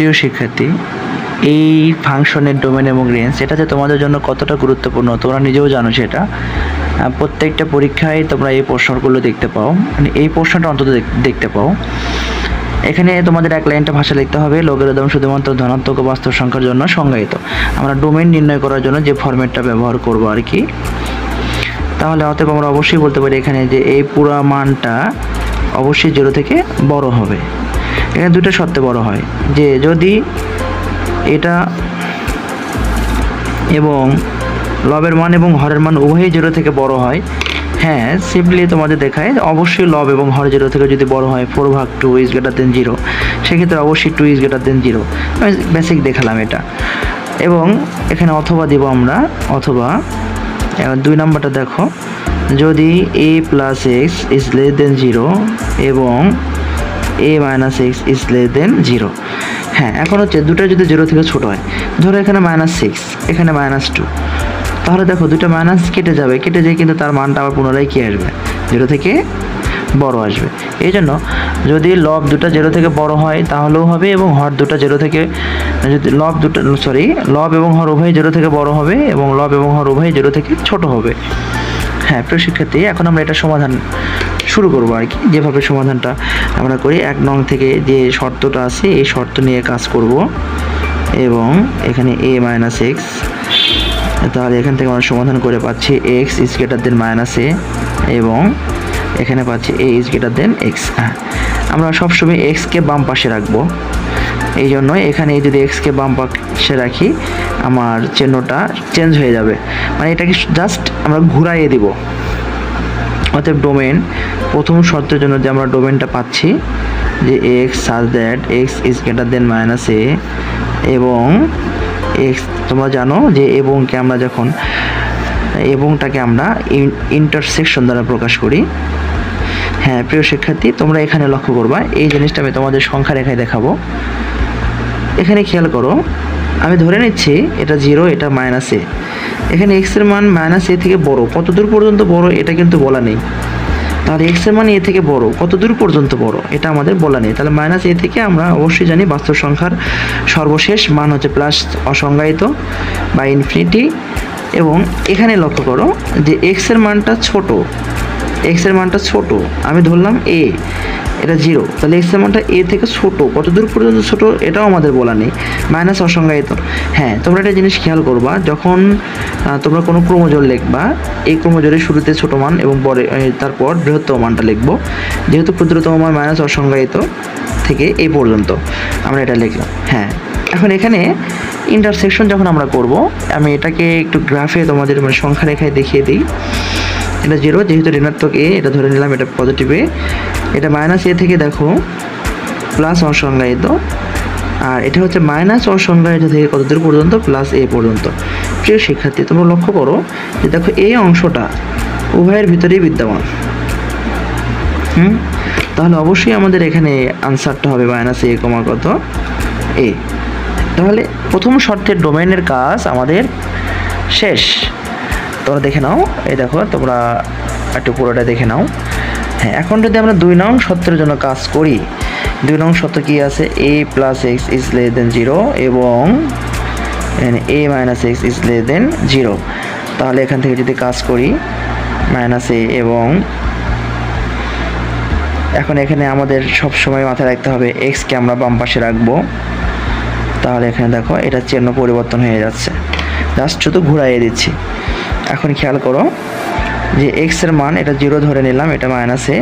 প্রিয় শিক্ষার্থী, এই ফাংশনের ডোমেন এবং রেঞ্জ এটা যে তোমাদের জন্য কতটা গুরুত্বপূর্ণ, তোমরা নিজেও জানো সেটা। প্রত্যেকটা পরীক্ষায় তোমরা এই প্রশ্নগুলো দেখতে পাও। মানে এই প্রশ্নটা অন্তত দেখতে পাও। এখানে তোমাদের এক লাইনটা ভাষা লিখতে হবে লোগারিদম শুধুমাত্র ধনাত্মক বাস্তব সংখ্যার জন্য সংজ্ঞায়িত। আমরা ডোমেন নির্ণয় করার জন্য যে ফরম্যাটটা ব্যবহার করব আর কি। তাহলে অতএব আমরা অবশ্যই বলতে পারি এখানে যে এই পুরা মানটা অবশ্যই জিরো থেকে বড় হবে। এখানে দুটো শর্তে বড় হয়, যে যদি এটা এবং লবের মান এবং হরের মান উভয়ই জিরো থেকে বড় হয় হ্যাঁ সিম্পলি তোমাদের দেখায় অবশ্যই লব এবং হর জিরো থেকে যদি বড় হয় ফোর ভাগ two is greater than zero সেক্ষেত্রে অবশ্যই two is greater than zero আমি বেসিক দেখালাম এটা। এবং এখানে অথবা দিব আমরা, অথবা দুই নাম্বারটা দেখো, যদি a plus x is less than zero এবং a minus x is less than zero হ্যাঁ এখন হচ্ছে দুটো যদি জিরো থেকে ছোট হয়, ধরো এখানে মাইনাস সিক্স এখানে মাইনাস টু তাহলে দেখো দুটো মাইনাস কেটে যাবে, কেটে যেয়ে কিন্তু তার মানটা আবার পুনরায় কি আসবে? জিরো থেকে বড় আসবে। এই জন্য যদি লব দুটো জিরো থেকে বড় হয়, তাহলেও হবে এবং হর দুটো জিরো থেকে, যদি লব দুটো সরি লব এবং হর উভয় জিরো থেকে বড় হবে এবং লব এবং হর উভয় জিরো থেকে ছোট হবে। হ্যাঁ প্রিয় শিক্ষার্থী এখন আমরা এটা সমাধান শুরু করব আর কি। যেভাবে সমাধানটা আমরা করি, এক নং থেকে যে শর্তটা আছে, এই শর্ত নিয়ে কাজ করব। এবং এখানে এ মাইনাস এক্স তাহলে এখান থেকে আমরা সমাধান করে পাচ্ছি x is greater than minus a এবং এখানে পাচ্ছি a is greater than x আমরা সবসময় এক্সকে বাম পাশে রাখব। এই জন্য এখানে যদি এক্সকে বাম পাশে রাখি, আমার চিহ্নটা চেঞ্জ হয়ে যাবে। মানে এটাকে জাস্ট আমরা ঘুরাইয়ে দিব। অতএব ডোমেন প্রথম শর্তের জন্য যে আমরা ডোমেনটা পাচ্ছি, যে x such that x is greater than minus a এবং এক্স তোমরা জানো যে এবংকে আমরা যখন, এবংটাকে আমরা ইন্টারসেকশন দ্বারা প্রকাশ করি। হ্যাঁ প্রিয় শিক্ষার্থী, তোমরা এখানে লক্ষ্য করবা, এই জিনিসটা আমি তোমাদের সংখ্যা রেখায় দেখাবো। এখানে খেয়াল করো আমি ধরে নিচ্ছি এটা জিরো, এটা মাইনাস এ এখানে এক্সের মান মাইনাস এ থেকে বড়। কত দূর পর্যন্ত বড়, এটা কিন্তু বলা নেই। তাহলে এক্সের মান এ থেকে বড়। কত দূর পর্যন্ত বড়? এটা আমাদের বলা নেই। তাহলে মাইনাস এ থেকে আমরা অবশ্যই জানি বাস্তব সংখ্যার সর্বশেষ মান হচ্ছে প্লাস অসংজ্ঞায়িত বা ইনফিনিটি এবং এখানে লক্ষ্য করো যে এক্সের মানটা ছোট। এক্সের মানটা ছোট, আমি ধরলাম এ এটা জিরো তাহলে এক্সের মানটা এ থেকে ছোট, কত দূর পর্যন্ত ছোট এটাও আমাদের বলা নেই মাইনাস অসংজ্ঞায়িত। হ্যাঁ তোমরা একটা জিনিস খেয়াল করবা, যখন তোমরা কোনো ক্রোমোজোর লিখবা, এই ক্রোমোজোরের শুরুতে ছোট মান এবং পরে তারপর বৃহত্তম মানটা লিখব, যেহেতু ক্ষুদ্রতম মান মাইনাস অসংজ্ঞায়িত থেকে এ পর্যন্ত, আমরা এটা লিখলাম হ্যাঁ। এখন এখানে ইন্টারসেকশন যখন আমরা করব, আমি এটাকে একটু গ্রাফে তোমাদের মানে সংখ্যা রেখায় দেখিয়ে দিই। এটা জিরো যেহেতু ঋণাত্মক এ এটা ধরে নিলাম, এটা পজিটিভ এ এটা মাইনাস এ থেকে দেখো প্লাস অসংজ্ঞায়িত। আর এটা হচ্ছে মাইনাস অসংজ্ঞায়িত থেকে কত দূর পর্যন্ত? প্লাস এ পর্যন্ত। প্রিয় শিক্ষার্থী, তোমরা লক্ষ্য করো যে দেখো এই অংশটা উভয়ের ভিতরেই বিদ্যমান। হুম? তাহলে অবশ্যই আমাদের এখানে আনসারটা হবে মাইনাস এ কমা কত? এ তাহলে প্রথম শর্তের ডোমেনের কাজ আমাদের শেষ। তোমরা দেখে নাও। এই দেখো, তোমরা একটু পুরোটা দেখে নাও। হ্যাঁ এখন যদি আমরা দুই নং সত্যের জন্য কাজ করি, দুই নং সত্য কি আছে? A plus x is less than zero এবং a minus x is less than zero তাহলে এখান থেকে যদি কাজ করি মাইনাস এ এবং এখন এখানে আমাদের সব সময় মাথায় রাখতে হবে এক্সকে আমরা বাম পাশে রাখব। তাহলে এখানে দেখো, এটা চিহ্ন পরিবর্তন হয়ে যাচ্ছে। জাস্ট শুধু ঘুরাইয়ে দিচ্ছি। এখন খেয়াল করো যে এক্সের মান, এটা জিরো ধরে নিলাম, এটা মাইনাস এ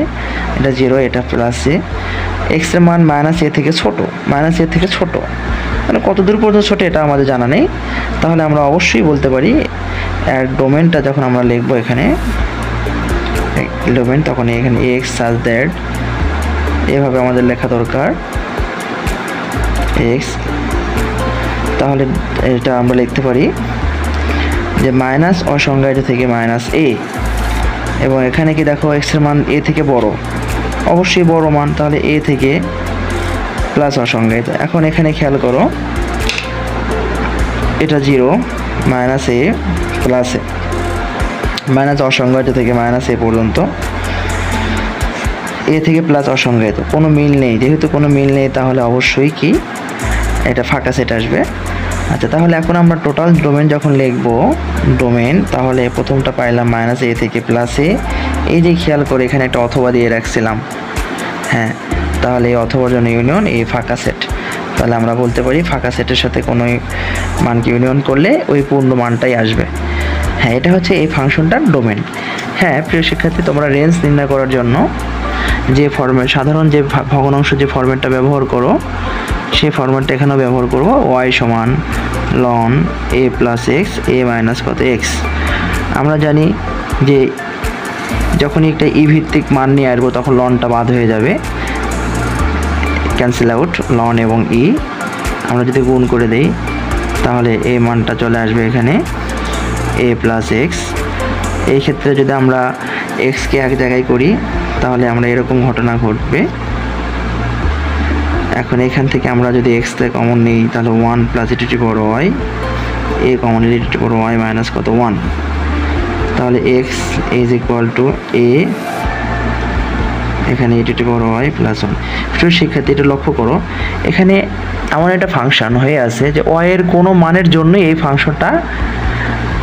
এটা জিরো এটা প্লাস এ এক্সের মান মাইনাস এ থেকে ছোট মাইনাস এ থেকে ছোট। মানে কত দূর পর্যন্ত ছোট, এটা আমাদের জানা নেই। তাহলে আমরা অবশ্যই বলতে পারি ডোমেনটা যখন আমরা লিখব এখানে ডোমেন তখন এখানে এক্স সাজ দ্যাট এভাবে আমাদের লেখা দরকার। এক্স তাহলে এটা আমরা লিখতে পারি। যে মাইনাস অসংজ্ঞায়িত থেকে মাইনাস এ। এবং এখানে কি দেখো এক্সের মান এ থেকে বড়? অবশ্যই বড় মান, তাহলে এ থেকে প্লাস অসংজ্ঞায়িত। এখন এখানে খেয়াল করো, এটা zero minus a plus a. Minus অসংজ্ঞায়িত থেকে মাইনাস এ পর্যন্ত। এ থেকে প্লাস অসংজ্ঞায়িত। কোনো মিল নেই। যেহেতু কোনো মিল নেই, তাহলে অবশ্যই কি এটা ফাঁকা সেট আসবে। আচ্ছা তাহলে এখন আমরা টোটাল ডোমেন যখন লিখব ডোমেন তাহলে প্রথমটা পাইলাম মাইনাস এ থেকে প্লাস এ এই যে খেয়াল করে এখানে একটা অথবা দিয়ে রাখছিলাম। হ্যাঁ তাহলে এই অথবার জন্য ইউনিয়ন এই ফাঁকা সেট তাহলে আমরা বলতে পারি ফাঁকা সেটের সাথে কোনো মানকে ইউনিয়ন করলে ওই পূর্ণ মানটাই আসবে। হ্যাঁ এটা হচ্ছে এই ফাংশনটার ডোমেন হ্যাঁ প্রিয় শিক্ষার্থী, তোমরা রেঞ্জ নির্ণয় করার জন্য যে ফরম্যাট সাধারণ যে ভগ্নাংশ যে ফরম্যাটটা ব্যবহার করো সেই ফরম্যাটটা এখানেও ব্যবহার করব। ওয়াই সমান ln a plus x a minus কত এক্স আমরা জানি যে যখনই একটা ই ভিত্তিক মান নিয়ে আসব, তখন লনটা বাদ হয়ে যাবে। ক্যান্সেল আউট লন এবং ই আমরা যদি গুণ করে দেই, তাহলে এই মানটা চলে আসবে এখানে এ প্লাস এক্স এই ক্ষেত্রে যদি আমরা এক্সকে এক জায়গায় করি, তাহলে আমরা এরকম ঘটনা ঘটবে। এখন এখান থেকে আমরা যদি এক্সকে কমন নিই, তাহলে ওয়ান প্লাস ইটি বড় ওয়াই এ কমন ইটি বড় ওয়াই মাইনাস কত? ওয়ান তাহলে x is equal to a এখানে এটি বড় ওয়াই প্লাস ওয়ান প্রিয় শিক্ষার্থী এটা লক্ষ্য করো, এখানে এমন একটা ফাংশন হয়ে আছে যে ওয়ের কোনো মানের জন্যই এই ফাংশনটা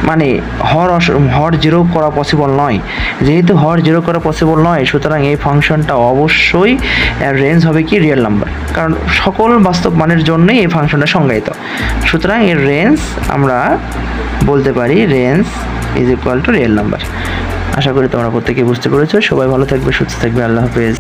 মানে হর হর জিরো করা পসিবল নয়। যেহেতু হর জিরো করা পসিবল নয়, সুতরাং এই ফাংশনটা অবশ্যই রেঞ্জ হবে কি রিয়েল নাম্বার কারণ সকল বাস্তব মানের জন্যই এই ফাংশনটা সংজ্ঞায়িত। সুতরাং এর রেঞ্জ আমরা বলতে পারি range is equal to real number আশা করি তোমরা প্রত্যেকে বুঝতে পেরেছ। সবাই ভালো থাকবে, সুস্থ থাকবে। আল্লাহ হাফেজ।